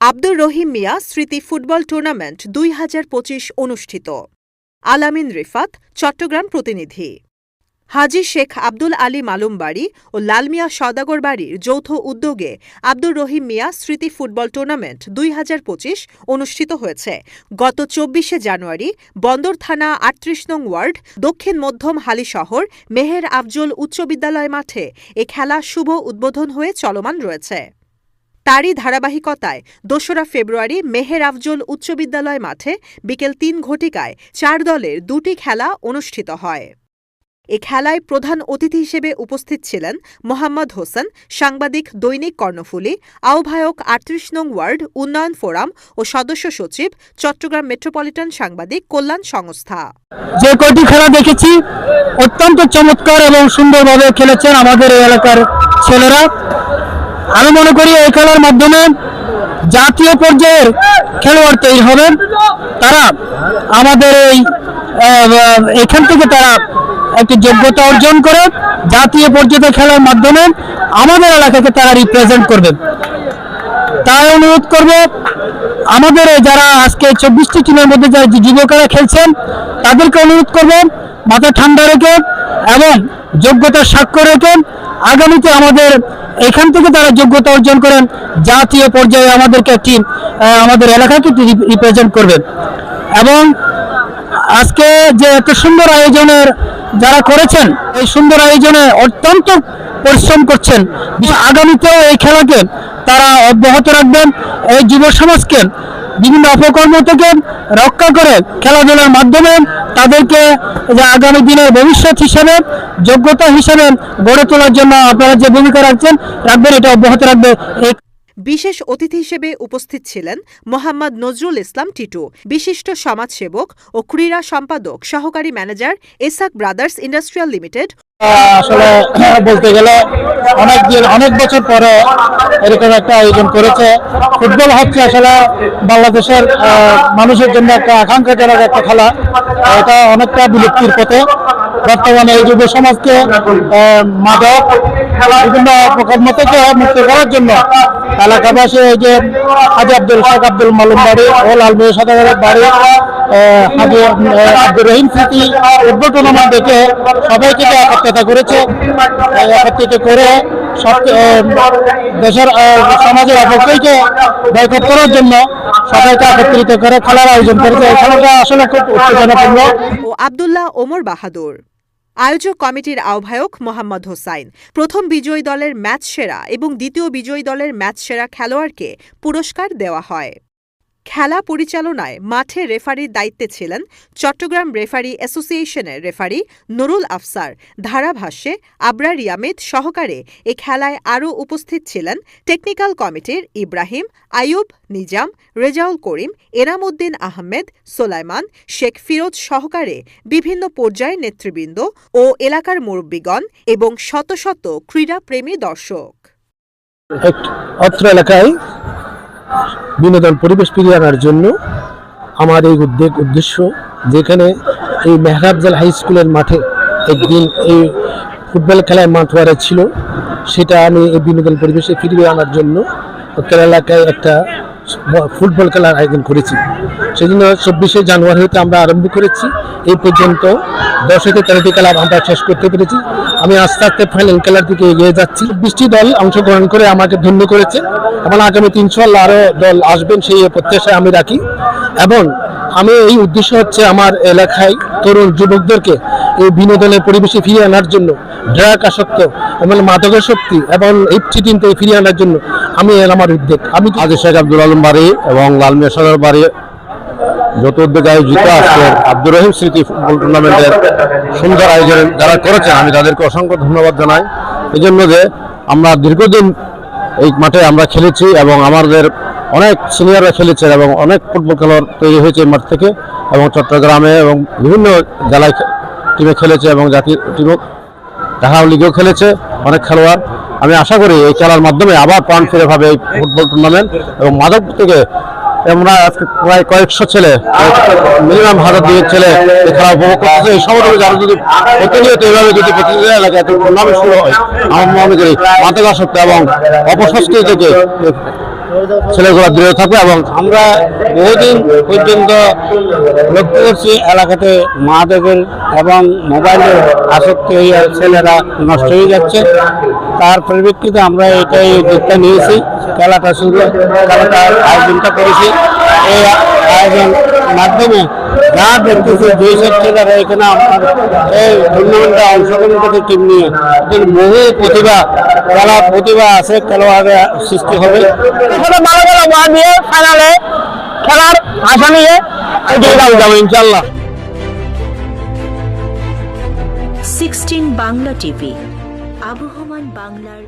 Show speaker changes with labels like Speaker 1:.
Speaker 1: আব্দুর রহিম মিয়া স্মৃতি football tournament দুই হাজার পঁচিশ অনুষ্ঠিত। আলামিন রিফাত চট্টগ্রাম প্রতিনিধি। হাজি শেখ আব্দুল আলী মালুম বাড়ি ও লালমিয়া সদাগর বাড়ির যৌথ উদ্যোগে আব্দুর রহিম মিয়া স্মৃতি ফুটবল টুর্নামেন্ট দুই হাজার পঁচিশ অনুষ্ঠিত হয়েছে। গত চব্বিশে জানুয়ারি বন্দর থানা আটত্রিশ নং ওয়ার্ড দক্ষিণ মধ্যম হালি শহর মেহের আফজল উচ্চ বিদ্যালয় মাঠে এ খেলা শুভ উদ্বোধন হয়ে চলমান রয়েছে। তারই ধারাবাহিকতায় দোসরা ফেব্রুয়ারি মেহের আফজল উচ্চ বিদ্যালয় মাঠে বিকেল তিন ঘটিকায় চার দলের দুটি খেলা অনুষ্ঠিত হয়। এ খেলায় প্রধান অতিথি হিসেবে উপস্থিত ছিলেন মোহাম্মদ হোসেন, সাংবাদিক দৈনিক কর্ণফুলী, আহ্বায়ক আটত্রিশ নং ওয়ার্ড, উন্নয়ন ফোরাম ও সদস্য সচিব, চট্টগ্রাম মেট্রোপলিটন সাংবাদিক কল্যাণ সংস্থা।
Speaker 2: যে কয়টি খেলা দেখেছি, অত্যন্ত চমৎকার এবং সুন্দরভাবে খেলেছেন আমাদের এই এলাকার ছেলেরা। আমি মনে করি এই খেলার মাধ্যমে জাতীয় পর্যায়ের খেলোয়াড় তৈরি হবেন। তারা আমাদের এই এখান থেকে তারা একটি যোগ্যতা অর্জন করে জাতীয় পর্যায়ে খেলার মাধ্যমে আমাদের এলাকাকে তারা রিপ্রেজেন্ট করবেন তাই অনুরোধ করব, আমাদের যারা আজকে চব্বিশটি টিমের মধ্যে যারা যুবকেরা খেলছেন, তাদেরকে অনুরোধ করব, মাথা ঠান্ডা রেখে এবং যোগ্যতার স্বাক্ষর রেখে আগামীতে আমাদের এখান থেকে তারা যোগ্যতা অর্জন করেন, জাতীয় পর্যায়ে আমাদেরকে একটি আমাদের এলাকাকে রিপ্রেজেন্ট করবেন এবং আজকে যে এত সুন্দর আয়োজনের যারা করেছেন, এই সুন্দর আয়োজনে অত্যন্ত পরিশ্রম করছেন। আগামীতেও এই খেলাকে তারা অব্যাহত রাখবেন। এই যুব সমাজকে, বিভিন্ন অপকর্ম থেকে রক্ষা করে খেলাধুলার মাধ্যমে তাদেরকে যে আগামী দিনের ভবিষ্যৎ হিসেবে, যোগ্যতা হিসেবে গড়ে তোলার জন্য আপনারা যে ভূমিকা রাখছেন, রাখবেন, এটা অব্যাহত রাখবে। এই
Speaker 1: বিশেষ অতিথি হিসেবে উপস্থিত ছিলেন মোহাম্মদ নজরুল ইসলাম টিটু, বিশিষ্ট সমাজসেবক ও ক্রীড়া সম্পাদক, সহকারী manager Esak brothers industrial limited.
Speaker 2: আসলে বলতে গেলে অনেক দিন, অনেক বছর পরে এরকম একটা আয়োজন করেছে। ফুটবল হচ্ছে আসলে বাংলাদেশের মানুষের জন্য একটা আকাঙ্ক্ষাজনক একটা খেলা। এটা অনেকটা বিলুপ্তির পথে। বর্তমানে এই যুব সমাজকে মাদক, বিভিন্ন অপকর্ম থেকে মুক্ত করার জন্য এলাকাবাসী এই যে হাজি আব্দুল শেখ আব্দুল মালুম বাড়ি ও লালমিয়া সাদাগারের বাড়ি হাজি আব্দুর রহিম স্মৃতি ফুটবল টুর্নামেন্ট দেখে সবাইকে একত্রিত করেছে। একত্রিত করে সব দেশের সমাজের অপক্ষয়কে বয়কট করার জন্য সবাইকে একত্রিত করে খেলার আয়োজন করেছে। এই খেলাটা আসলে খুব উত্তেজনাপূর্ণ।
Speaker 1: ও আবদুল্লাহ ওমর বাহাদুর। আয়োজক কমিটির আহ্বায়ক মোহাম্মদ হোসাইন। প্রথম বিজয়ী দলের ম্যাচ সেরা এবং দ্বিতীয় বিজয়ী দলের ম্যাচ সেরা খেলোয়াড়কে পুরস্কার দেওয়া হয়। খেলা পরিচালনায় মাঠে রেফারির দায়িত্বে ছিলেন চট্টগ্রাম রেফারি অ্যাসোসিয়েশনের রেফারি নুরুল আফসার। ধারাভাষ্যে আবরার ইয়ামিদ সহকারে এ খেলায় আরও উপস্থিত ছিলেন টেকনিক্যাল কমিটির ইব্রাহিম, আইয়ুব নিজাম, রেজাউল করিম, এনামুদ্দিন আহমেদ, সোলাইমান শেখ ফিরোজ সহকারে বিভিন্ন পর্যায়ের নেতৃবৃন্দ ও এলাকার মুরব্বীগণ এবং শত শত ক্রীড়াপ্রেমী দর্শক।
Speaker 2: অত্র এলাকায় বিনোদন পরিবেশ ফিরিয়ে আনার জন্য আমার এই উদ্যোগ উদ্দেশ্য যেখানে এই মেহরাবজাল হাই স্কুলের মাঠে একদিন এই ফুটবল খেলায় মাঠওয়ারে ছিল, সেটা আমি এই বিনোদন পরিবেশে ফিরিয়ে আনার জন্য এলাকায় একটা ফুটবল খেলার আয়োজন করেছি। সেই জন্য চব্বিশে জানুয়ারি হতে আমরা আরম্ভ করেছি। এই পর্যন্ত দশ থেকে তেরোটি খেলা আমরা শেষ করতে পেরেছি। আমি আস্তে আস্তে ফাইনাল খেলার দিকে এগিয়ে যাচ্ছি। বৃষ্টি দল অংশগ্রহণ করে আমাকে ধন্য করেছে। এবং আগামী তিনশো আরও দল আসবেন সেই প্রত্যাশায় আমি রাখি। এবং আমি এই উদ্দেশ্য হচ্ছে আমার এলাকায় তরুণ যুবকদেরকে এই বিনোদনের পরিবেশে ফিরিয়ে আনার জন্য। ড্রাগ আসক্ত, এবং মাদকের শক্তি এবং এই চিটিং থেকে ফিরিয়ে আনার জন্য আমি আমার উদ্যোগ। আমি
Speaker 3: আজি শেখ আব্দুল আলম বাড়ি এবং লাল সদর বাড়ি যত উদ্যোগে আয়োজিত আজকের আব্দুর রহিম স্মৃতি ফুটবল টুর্নামেন্টের সুন্দর আয়োজন যারা করেছেন, আমি তাদেরকে অসংখ্য ধন্যবাদ জানাই। এই জন্য যে আমরা দীর্ঘদিন এই মাঠে আমরা খেলেছি এবং আমাদের অনেক সিনিয়ররা খেলেছেন এবং অনেক ফুটবল খেলোয়াড় তৈরি হয়েছে মাঠ থেকে এবং চট্টগ্রামে এবং বিভিন্ন জেলায় টিমে খেলেছে এবং জাতীয় টিমও ঢাকা লিগেও খেলেছে, অনেক খেলোয়াড়। আমি আশা করি এই খেলার মাধ্যমে আবার প্রাণ ফিরে পাবে এই ফুটবল টুর্নামেন্ট এবং মাদক থেকে আমরা প্রায় কয়েকশো ছেলে মিনিমাম হাজার দুই ছেলে এই খেলা উপভোগ করতেছে। এই সময় যারা যদি প্রতিনিয়ত এইভাবে যদি প্রতিনিধি এলাকায় টুর্নামেন্ট শুরু হয়। আমার মনে করি মাদকাসক্ত এবং অপসংস্কৃতি থেকে ছেলেগুলো দূরে থাকবে এবং
Speaker 4: আমরা বহুদিন পর্যন্ত লক্ষ্য করছি এলাকাতে মা মাদকের এবং মোবাইলের আসক্ত হয়ে ছেলেরা নষ্ট হয়ে যাচ্ছে। তার পরিপ্রেক্ষিতে আমরা এটাই উদ্যোগটা নিয়েছি। খেলাটা শুরু, খেলাটার আয়োজনটা করেছি। এই আয়োজন মাধ্যমে যা দেখতেছি যেই সব ছেলেরা এখানে আপনার এই টুর্নামেন্টে অংশগ্রহণ করতে টিম নিয়ে। বহু প্রতিভা খেলার প্রতিভা আছে খেলোয়াড়ের সৃষ্টি হবে। ভালো ভালো ওয়ান দিয়ে ফাইনালে খেলার আশা নিয়ে। এগিয়ে যাব ইনশাল্লাহ
Speaker 5: সিক্সটিন বাংলা টিভি আবহমান বাংলার